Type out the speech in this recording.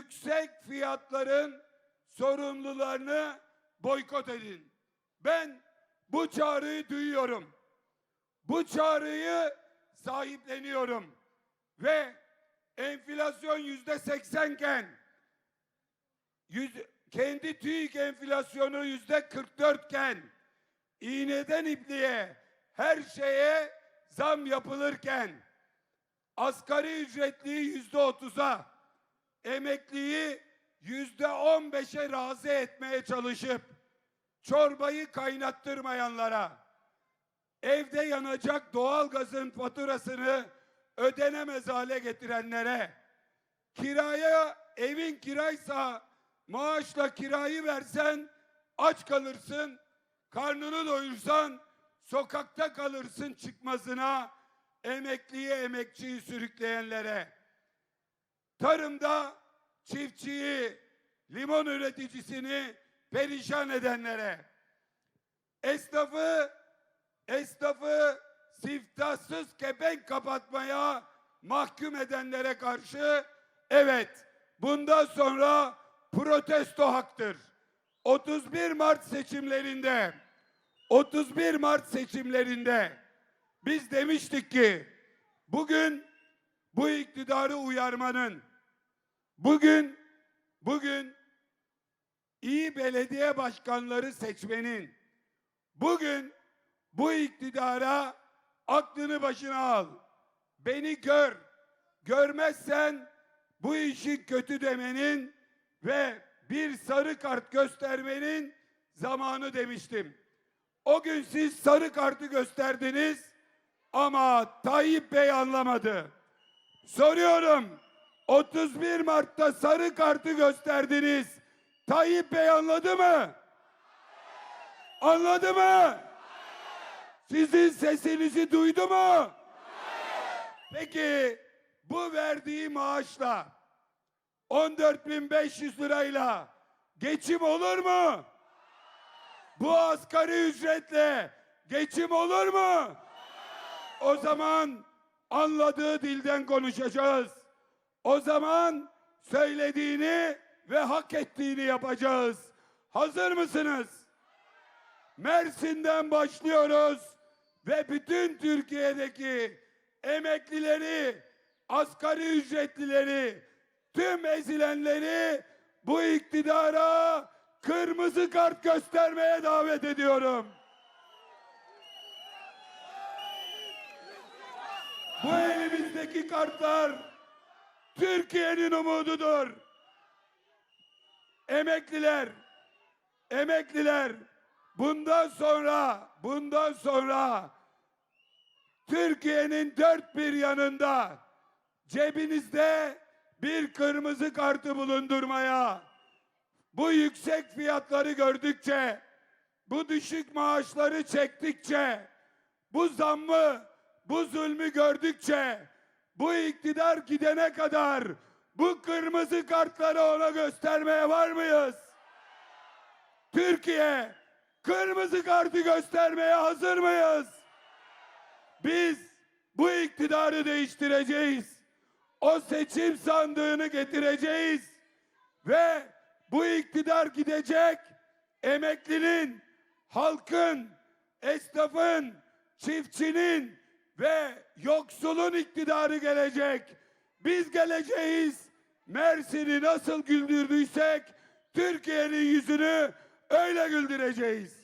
yüksek fiyatların sorumlularını boykot edin. Ben bu çağrıyı duyuyorum. Bu çağrıyı sahipleniyorum. Ve enflasyon yüzde seksenken yüz- kendi TÜİK enflasyonu yüzde 44 iken iğneden ipliğe her şeye zam yapılırken asgari ücretliyi yüzde otuza emekliyi yüzde on beşe razı etmeye çalışıp çorbayı kaynattırmayanlara evde yanacak doğalgazın faturasını ödenemez hale getirenlere kiraya evin kiraysa maaşla kirayı versen aç kalırsın karnını doyursan sokakta kalırsın çıkmazına emekliyi emekçiyi sürükleyenlere tarımda çiftçiyi limon üreticisini perişan edenlere esnafı esnafı siftahsız kepenk kapatmaya mahkum edenlere karşı evet bundan sonra protesto haktır. 31 Mart seçimlerinde 31 Mart seçimlerinde biz demiştik ki bugün bu iktidarı uyarmanın bugün bugün iyi belediye başkanları seçmenin bugün bu iktidara aklını başına al. Beni gör. Görmezsen bu işi kötü demenin ve bir sarı kart göstermenin zamanı demiştim. O gün siz sarı kartı gösterdiniz ama Tayyip Bey anlamadı. Soruyorum. 31 Mart'ta sarı kartı gösterdiniz. Tayyip Bey anladı mı? Anladı mı? Sizin sesinizi duydu mu? Peki bu verdiği maaşla 14.500 lirayla geçim olur mu? Bu asgari ücretle geçim olur mu? O zaman anladığı dilden konuşacağız. O zaman söylediğini ve hak ettiğini yapacağız. Hazır mısınız? Mersin'den başlıyoruz ve bütün Türkiye'deki emeklileri, asgari ücretlileri, tüm ezilenleri bu iktidara kırmızı kart göstermeye davet ediyorum. Bu elimizdeki kartlar Türkiye'nin umududur. Emekliler, emekliler bundan sonra, bundan sonra Türkiye'nin dört bir yanında cebinizde bir kırmızı kartı bulundurmaya, bu yüksek fiyatları gördükçe, bu düşük maaşları çektikçe, bu zammı, bu zulmü gördükçe, bu iktidar gidene kadar bu kırmızı kartları ona göstermeye var mıyız? Türkiye kırmızı kartı göstermeye hazır mıyız? Biz bu iktidarı değiştireceğiz. O seçim sandığını getireceğiz. Ve bu iktidar gidecek. Emeklinin, halkın, esnafın, çiftçinin ve yoksulun iktidarı gelecek. Biz geleceğiz. Mersin'i nasıl güldürdüysek Türkiye'nin yüzünü öyle güldüreceğiz.